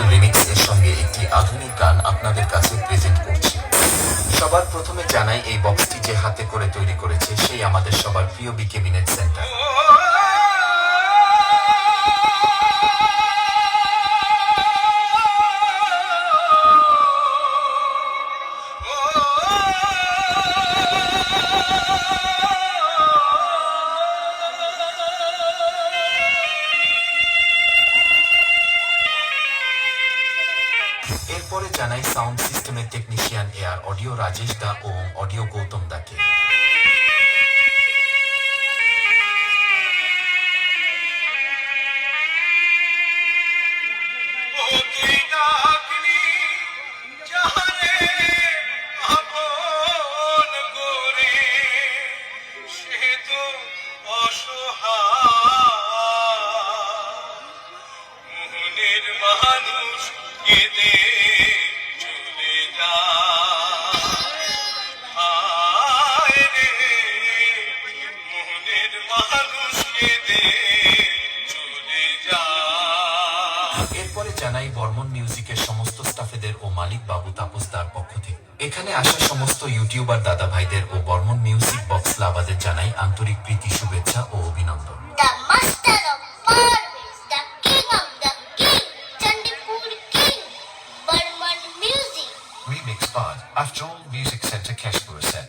Original remix এর সঙ্গে একটি আধুনিক গান আপনাদের কাছে প্রেজেন্ট করছি। সবার প্রথমে জানাই এই বক্সটি যে হাতে করে তৈরি করেছে, সেই আমাদের সবার প্রিয় বিকেবিনেট সেন্টার এরপরে জানাই সাউন্ড সিস্টেমের টেকনিশিয়ান এয়ার অডিও রাজেশ দা ও অডিও গৌতম দাকে। ও তুই এরপরে জানাই বর্মন মিউজিকের সমস্ত স্টাফেদের ও মালিক বাবু তাপস দার পক্ষ থেকে এখানে আসা সমস্ত ইউটিউবার দাদা ভাইদের ও বর্মন মিউজিক বক্স লাভাদের জানাই আন্তরিক প্রীতি শুভেচ্ছা ও অভিনন্দন The master of Parvis, the king of the king, Chandipur king, Burman music. Remix by After All Music Center Kashpur Set.